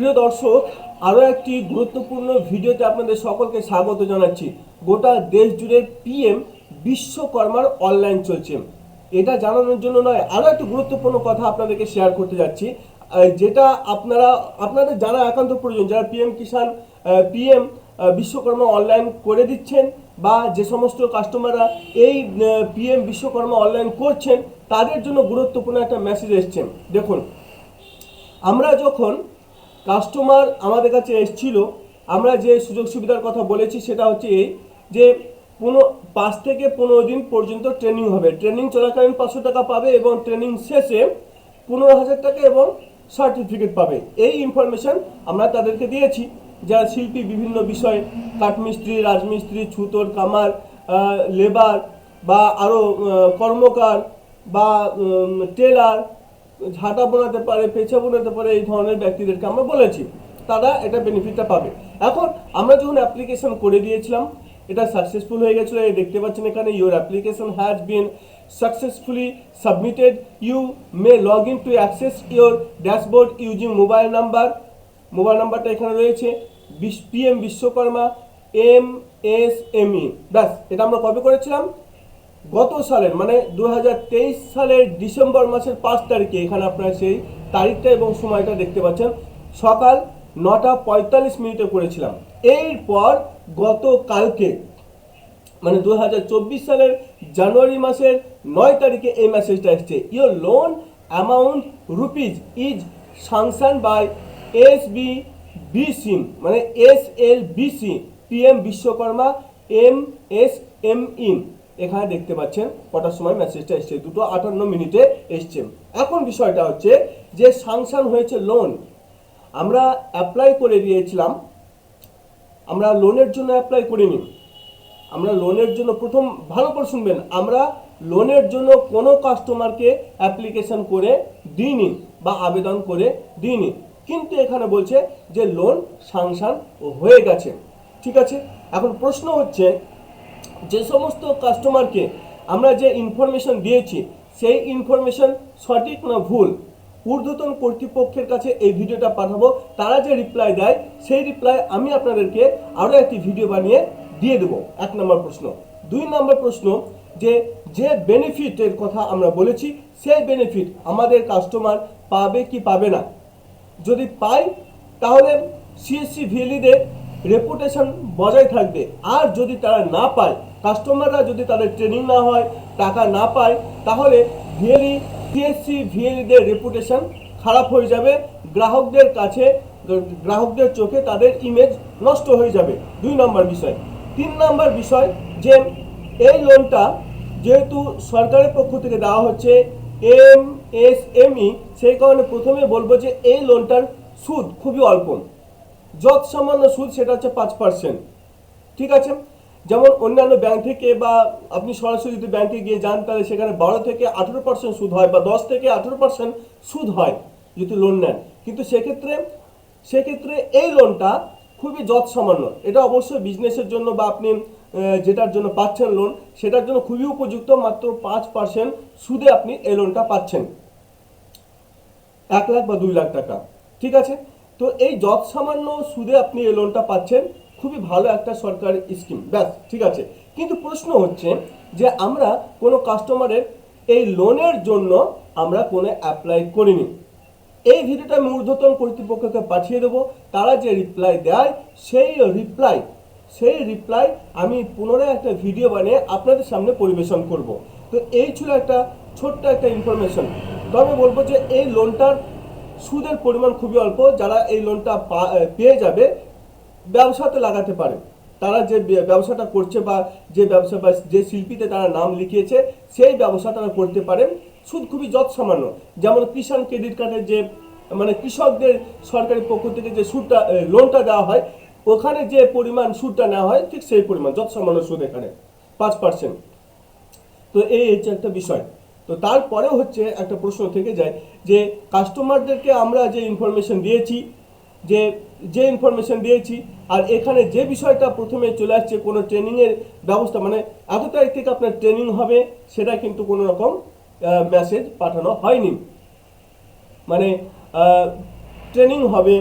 প্রিয় দর্শক, আরও একটি গুরুত্বপূর্ণ ভিডিওতে আপনাদের সকলকে স্বাগত জানাচ্ছি। গোটা দেশ জুড়ে পিএম বিশ্বকর্মার অনলাইন চলছে। এটা জানানোর জন্য নয়, আরও একটি গুরুত্বপূর্ণ কথা আপনাদেরকে শেয়ার করতে যাচ্ছি। যেটা আপনারা, আপনাদের জানা একান্ত প্রয়োজন, যারা PM Kisan PM Vishwakarma online করে দিচ্ছেন বা যে সমস্ত কাস্টমাররা এই পিএম বিশ্বকর্মা অনলাইন করছেন, তাদের জন্য গুরুত্বপূর্ণ একটা মেসেজ এসছেন দেখুন, আমরা যখন কাস্টমার আমাদের কাছে এসেছিল। আমরা যে সুযোগ সুবিধার কথা বলেছি সেটা হচ্ছে এই যে পনেরো, পাঁচ থেকে পনেরো দিন পর্যন্ত ট্রেনিং হবে। ট্রেনিং চলাকালীন পাঁচশো টাকা পাবে এবং ট্রেনিং শেষে পনেরো হাজার টাকা এবং সার্টিফিকেট পাবে। এই ইনফরমেশন আমরা তাদেরকে দিয়েছি। যারা শিল্পী বিভিন্ন বিষয়ে, কাঠমিস্ত্রি, রাজমিস্ত্রি ছুতোর কামার লেবার বা আরও কর্মকার বা টেলার ঝাঁটা বোনাতে পারে, পেঁচা বোনাতে পারে, এই ধরনের ব্যক্তিদেরকে আমরা বলেছি। তারা এটা বেনিফিটটা পাবে। এখন আমরা যখন অ্যাপ্লিকেশন করে দিয়েছিলাম, এটা সাকসেসফুল হয়ে গেছিল। এই দেখতে পাচ্ছেন এখানে your application has been successfully submitted you may log in to access your dashboard using mobile number mobile নাম্বারটা এখানে রয়েছে। PM Vishwakarma M S M E ব্যাস, এটা আমরা কবে করেছিলাম? গত সালের মানে দু হাজার তেইশ সালের ডিসেম্বর মাসের পাঁচ তারিখে এখানে আপনারা সেই তারিখটা এবং সময়টা দেখতে পাচ্ছেন। সকাল নটা পঁয়তাল্লিশ মিনিটে করেছিলাম। এরপর গতকালকে মানে দু হাজার চব্বিশ সালের জানুয়ারি মাসের নয় তারিখে এই মেসেজটা এসছে। Your loan amount rupees is sanction by S B B sim মানে S L B C P M Vishwakarma M S M ইম এখানে দেখতে পাচ্ছেন, কটার সময় মেসেজটা এসছে? দুটো আটান্ন মিনিটে এসছে। এখন বিষয়টা হচ্ছে যে সাংশন হয়েছে লোন আমরা অ্যাপ্লাই করে দিয়েছিলাম। আমরা লোনের জন্য অ্যাপ্লাই করিনি। আমরা লোনের জন্য প্রথম ভালো করে শুনবেন, আমরা লোনের জন্য কোনো কাস্টমারকে অ্যাপ্লিকেশন করে দিইনি বা আবেদন করে দিইনি। কিন্তু এখানে বলছে যে লোন সাংশন হয়ে গেছে। ঠিক আছে? এখন প্রশ্ন হচ্ছে যে সমস্ত কাস্টমারকে আমরা যে ইনফরমেশন দিয়েছি, সেই ইনফরমেশন সঠিক না ভুল, ঊর্ধ্বতন কর্তৃপক্ষের কাছে এই ভিডিওটা পাঠাবো। তারা যে রিপ্লাই দেয়, সেই রিপ্লাই আমি আপনাদেরকে আরও একটি ভিডিও বানিয়ে দিয়ে দেবো। এক নম্বর প্রশ্ন। দুই নম্বর প্রশ্ন যে যে বেনিফিটের কথা আমরা বলেছি, সেই বেনিফিট আমাদের কাস্টমার পাবে কি পাবে না? যদি পাই তাহলে সিএসসি ভিএলিদের রেপুটেশন বজায় থাকবে। আর যদি তারা না পায় কাস্টমাররা যদি তাদের ট্রেনিং না হয়, টাকা না পায়, তাহলে ভিএলই সিএসসি ভিএলিদের রেপুটেশন খারাপ হয়ে যাবে। গ্রাহকদের কাছে, গ্রাহকদের চোখে তাদের ইমেজ নষ্ট হয়ে যাবে। দুই নম্বর বিষয়। তিন নম্বর বিষয় যে এই লোনটা যেহেতু সরকারের পক্ষ থেকে দেওয়া হচ্ছে এম এস এম ই সেই কারণে প্রথমে বলব যে এই লোনটার সুদ খুবই অল্প। যত সামান্য সুদ, সেটা হচ্ছে পাঁচ পার্সেন্ট ঠিক আছে? যেমন অন্যান্য ব্যাংক থেকে বা আপনি সরাসরি যদি ব্যাংকে গিয়ে যান, তাহলে সেখানে বারো থেকে আঠেরো পার্সেন্ট সুদ হয় বা দশ থেকে আঠেরো পার্সেন্ট সুদ হয় যদি লোন নেন। কিন্তু সেক্ষেত্রে সেক্ষেত্রে এই লোনটা খুবই যত সামান্য। এটা অবশ্যই বিজনেসের জন্য বা আপনি যেটার জন্য পাচ্ছেন লোন সেটার জন্য খুবই উপযুক্ত, মাত্র পাঁচ পার্সেন্ট সুদে আপনি এই লোনটা পাচ্ছেন। এক লাখ বা দুই লাখ টাকা। ঠিক আছে? তো এই যত সামান্য সুদে আপনি এই লোনটা পাচ্ছেন, খুবই ভালো একটা সরকারি স্কিম ব্যাস, ঠিক আছে। কিন্তু প্রশ্ন হচ্ছে যে আমরা কোনো কাস্টমারের এই লোনের জন্য আমরা কোনো অ্যাপ্লাই করিনি। এই ভিডিওটা আমি ঊর্ধ্বতন কর্তৃপক্ষকে পাঠিয়ে দেবো। তারা যে রিপ্লাই দেয়, সেই রিপ্লাই সেই রিপ্লাই আমি পুনরায় একটা ভিডিও বানিয়ে আপনাদের সামনে পরিবেশন করব। তো এই ছিল একটা ছোট্ট একটা ইনফরমেশন তবে বলব যে এই লোনটার সুদের পরিমাণ খুবই অল্প, যারা এই লোনটা পেয়ে যাবে, ব্যবসাতে লাগাতে পারে। তারা যে ব্যবসাটা করছে বা যে ব্যবসা বা যে শিল্পীতে তারা নাম লিখিয়েছে, সেই ব্যবসা তারা করতে পারেন। সুদ খুবই যত সামান্য যেমন কিষাণ ক্রেডিট কার্ডের যে মানে কৃষকদের সরকারি পক্ষ থেকে যে সুদটা লোনটা দেওয়া হয়, ওখানে যে পরিমাণ সুদটা নেওয়া হয়, ঠিক সেই পরিমাণ যত সামান্য সুদ এখানে, পাঁচ পার্সেন্ট তো এই হচ্ছে একটা বিষয়। তো তারপরেও হচ্ছে একটা প্রশ্ন থেকে যায় যে কাস্টমারদেরকে আমরা যে ইনফরমেশন দিয়েছি, যে যে ইনফরমেশন দিয়েছি, আর এখানে যে বিষয়টা প্রথমে চলে আসছে কোনো ট্রেনিংয়ের ব্যবস্থা মানে এত তারিখ থেকে আপনার ট্রেনিং হবে সেটা কিন্তু কোনো রকম মেসেজ পাঠানো হয়নি। মানে ট্রেনিং হবে,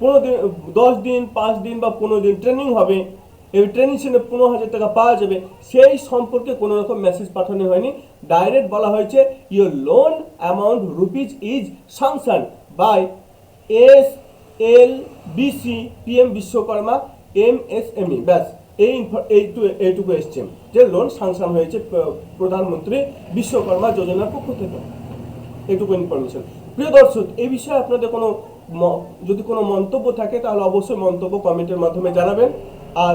পনেরো দিন, দশ দিন, পাঁচ দিন বা পনেরো দিন ট্রেনিং হবে এই ট্রেনিং সেন্টারে পনেরো হাজার টাকা পাওয়া যাবে। সেই সম্পর্কে কোনো রকম মেসেজ পাঠানো হয়নি। ডাইরেক্ট বলা হয়েছে your loan amount rupees is sanction by S L B C PM Vishwakarma M S M E ব্যাস, এই এইটু, এইটুকু এসছে। যে লোন সাংশন হয়েছে প্রধানমন্ত্রী বিশ্বকর্মা যোজনার পক্ষ থেকে। এটুকু ইনফরমেশন প্রিয় দর্শক, এই বিষয়ে আপনাদের কোনো যদি কোনো মন্তব্য থাকে, তাহলে অবশ্যই মন্তব্য কমেন্টের মাধ্যমে জানাবেন। আর